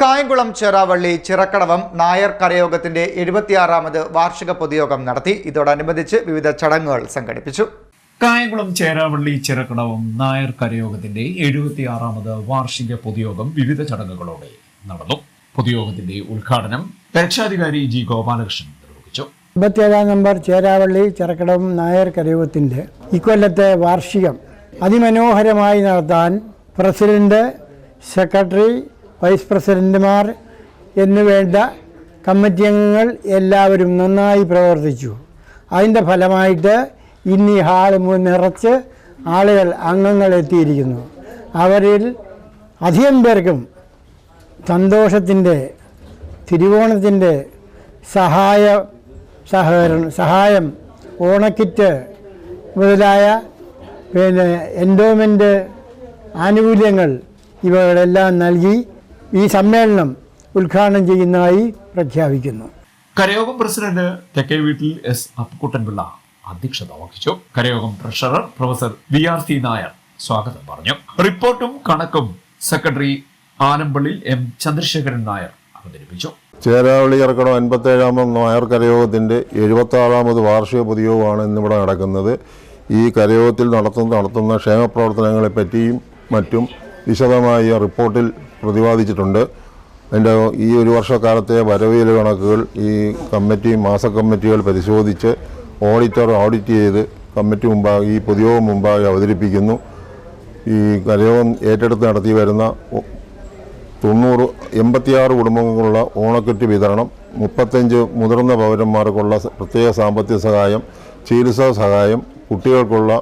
കായംകുളം ചെറാവള്ളി ചിറക്കടവം നായർ കരയോഗത്തിന്റെ എഴുപത്തിയാറാമത് വാർഷിക പൊതുയോഗം നടത്തി. ഇതോടനുബന്ധിച്ച് വിവിധ ചടങ്ങുകൾ സംഘടിപ്പിച്ചു. കായംകുളം ചേരാവള്ളി ചിറക്കടവം നായർ കരയോഗത്തിന്റെ എഴുപത്തിയാറാമത് വാർഷിക പൊതുയോഗം വിവിധ ചടങ്ങുകളോടെ നടന്നു. പൊതുയോഗത്തിന്റെ ഉദ്ഘാടനം രക്ഷാധികാരി ജി ഗോപാലകൃഷ്ണൻ നിർവഹിച്ചു. അമ്പത്തിയേഴാം നമ്പർ ചേരാവള്ളി ചിറക്കടവം നായർ കരയോഗത്തിന്റെ ഇക്കൊല്ലത്തെ വാർഷികം അതിമനോഹരമായി നടത്താൻ പ്രസിഡന്റ് സെക്രട്ടറി വൈസ് പ്രസിഡന്റുമാർ എന്നുവേണ്ട കമ്മിറ്റി അംഗങ്ങൾ എല്ലാവരും നന്നായി പ്രവർത്തിച്ചു. അതിന്റെ ഫലമായിട്ട് ഇന്ന് ഈ ഹാൾ നിറച്ച് ആളുകൾ അംഗങ്ങൾ എത്തിയിരിക്കുന്നു. അവരിൽ അധികം പേർക്കും സന്തോഷത്തിന്റെ തിരുവോണത്തിന്റെ സഹായ സഹകരണം സഹായം ഓണക്കിറ്റ് മുതലായ പിന്നെ എൻഡോമെന്റ് ആനുകൂല്യങ്ങൾ ഇവകളെല്ലാം നൽകി ഈ സമ്മേളനം ഉദ്ഘാടനം ചെയ്യുന്നതായി പ്രഖ്യാപിക്കുന്നു. കരയോഗം പ്രസിഡന്റ് തെക്കേ വീട്ടിൽ എസ് അപ്പുക്കുട്ടൻപിള്ള അധ്യക്ഷത വഹിച്ചു. കരയോഗം treasurer professor V R C Nair സ്വാഗതം പറഞ്ഞു. റിപ്പോർട്ടും കണക്കും സെക്രട്ടറി ആനമ്പള്ളി എം ചന്ദ്രശേഖരൻ നായർ അവതരിപ്പിച്ചു. ചേരാവളി ഇറക്കണം അൻപത്തേഴാമത് നായർ കരയോഗത്തിന്റെ എഴുപത്തി ആറാമത് വാർഷിക പൊതുയോഗമാണ് ഇന്നിവിടെ നടക്കുന്നത്. ഈ കരയോഗത്തിൽ നടത്തുന്ന നടത്തുന്ന ക്ഷേമപ്രവർത്തനങ്ങളെ പറ്റിയും മറ്റും വിശദമായി റിപ്പോർട്ടിൽ പ്രതിപാദിച്ചിട്ടുണ്ട്. അതിന്റെ ഈ ഒരു വർഷക്കാലത്തെ വരവിയൽ കണക്കുകൾ ഈ കമ്മിറ്റി മാസ കമ്മിറ്റികൾ പരിശോധിച്ച് ഓഡിറ്റർ ഓഡിറ്റ് ചെയ്ത് കമ്മിറ്റി മുമ്പാകെ ഈ പൊതുയോഗം മുമ്പാകെ അവതരിപ്പിക്കുന്നു. ഈ കലയോഗം ഏറ്റെടുത്ത് നടത്തി വരുന്ന തൊണ്ണൂറ് എൺപത്തിയാറ് കുടുംബങ്ങൾക്കുള്ള ഓണക്കിറ്റ് വിതരണം മുപ്പത്തഞ്ച് മുതിർന്ന പൗരന്മാർക്കുള്ള പ്രത്യേക സാമ്പത്തിക സഹായം ചികിത്സാ സഹായം കുട്ടികൾക്കുള്ള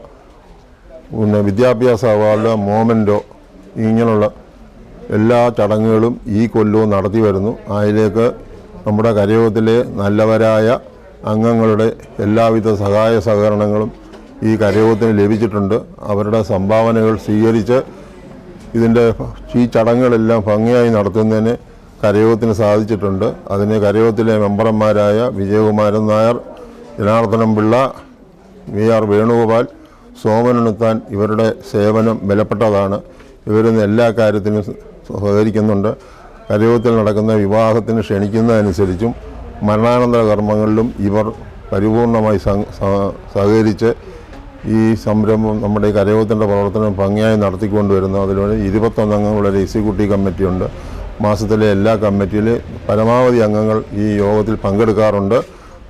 പിന്നെ വിദ്യാഭ്യാസ അവാർഡ് മോമെന്റോ ഇങ്ങനെയുള്ള എല്ലാ ചടങ്ങുകളും ഈ കൊല്ലവും നടത്തി വരുന്നു. അതിലേക്ക് നമ്മുടെ കരയോഗത്തിലെ നല്ലവരായ അംഗങ്ങളുടെ എല്ലാവിധ സഹായ സഹകരണങ്ങളും ഈ കരയോഗത്തിന് ലഭിച്ചിട്ടുണ്ട്. അവരുടെ സംഭാവനകൾ സ്വീകരിച്ച് ഇതിന്റെ ഈ ചടങ്ങുകളെല്ലാം ഭംഗിയായി നടത്തുന്നതിന് കരയോഗത്തിന് സാധിച്ചിട്ടുണ്ട്. അതിന് കരയോഗത്തിലെ മെമ്പർമാരായ വിജയകുമാരൻ നായർ ജനാർദ്ദനം പിള്ള വി ആർ വേണുഗോപാൽ സോമനുത്താൻ ഇവരുടെ സേവനം വിലപ്പെട്ടതാണ് ഇവരിന്ന് എല്ലാ കാര്യത്തിനും സഹകരിക്കുന്നുണ്ട്. കരയോഗത്തിൽ നടക്കുന്ന വിവാഹത്തിന് ക്ഷണിക്കുന്നതനുസരിച്ചും മരണാനന്തര കർമ്മങ്ങളിലും ഇവർ പരിപൂർണമായി സഹ- സഹ- സഹകരിച്ച് ഈ സംരംഭം നമ്മുടെ കരയോഗത്തിന്റെ പ്രവർത്തനം ഭംഗിയായി നടത്തിക്കൊണ്ടുവരുന്നു. അതിലൂടെ ഇരുപത്തൊന്ന് അംഗങ്ങളുടെ ഒരു എക്സിക്യൂട്ടീവ് കമ്മിറ്റിയുണ്ട്. മാസത്തിലെ എല്ലാ കമ്മിറ്റിയിലെ പരമാവധി അംഗങ്ങൾ ഈ യോഗത്തിൽ പങ്കെടുക്കാറുണ്ട്.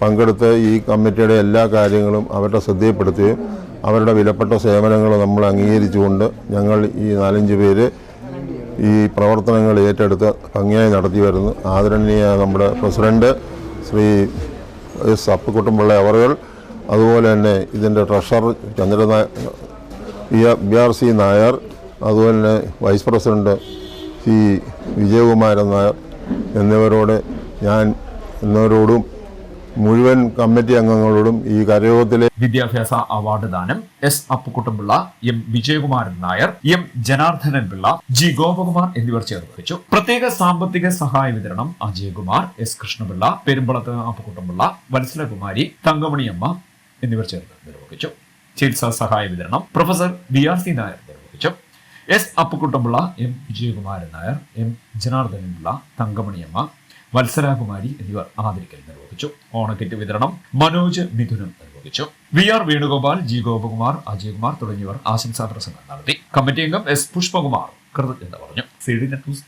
പങ്കെടുത്ത് ഈ കമ്മിറ്റിയുടെ എല്ലാ കാര്യങ്ങളും അവരുടെ ശ്രദ്ധയിൽപ്പെടുത്തുകയും അവരുടെ വിലപ്പെട്ട സേവനങ്ങൾ നമ്മൾ അംഗീകരിച്ചുകൊണ്ട് ഞങ്ങൾ ഈ നാലഞ്ച് പേര് ഈ പ്രവർത്തനങ്ങൾ ഏറ്റെടുത്ത് ഭംഗിയായി നടത്തി വരുന്നു. ആദരണീയ നമ്മുടെ പ്രസിഡന്റ് ശ്രീ എസ് അപ്പുക്കുട്ടൻപിള്ള അവറുകൾ അതുപോലെ തന്നെ ഇതിന്റെ treasurer Chandra B R C Nair അതുപോലെ തന്നെ vice president C Vijayakumaran Nair എന്നിവരോട് ഞാൻ എന്നിവരോടും മുഴുവൻ കമ്മിറ്റി അംഗങ്ങളോടും ഈ കരയോഗത്തിലെ വിദ്യാഭ്യാസ അവാർഡ് ദാനം S Appukuttampillai M Vijayakumaran Nair M Janardhanan Pillai G Gopakumar എന്നിവർ ചേർന്ന് പ്രത്യേക സാമ്പത്തിക സഹായ വിതരണം അജയകുമാർ എസ് കൃഷ്ണപിള്ള പെരുമ്പളത്ത് അപ്പുക്കുട്ടമ്പിള്ള വത്സലകുമാരി തങ്കമണിയമ്മ എന്നിവർ ചേർന്ന് നിർവഹിച്ചു. ചികിത്സാ സഹായ വിതരണം professor B R C Nair നിർവഹിച്ചു. S Appukuttampillai M Vijayakumaran Nair M Janardhanan Pillai Thankamaniyamma Vatsarakumari എന്നിവർ ആദരിക്കൽ നിർവഹിച്ചു. ഓണക്കിറ്റ് വിതരണം മനോജ് മിഥുനം നിർവഹിച്ചു. V R Venugopal G Gopakumar Ajaykumar തുടങ്ങിയവർ ആശംസാ പ്രസംഗം നടത്തി. കമ്മിറ്റി അംഗം എസ് പുഷ്പകുമാർ കൃതജ്ഞത പറഞ്ഞു. C net news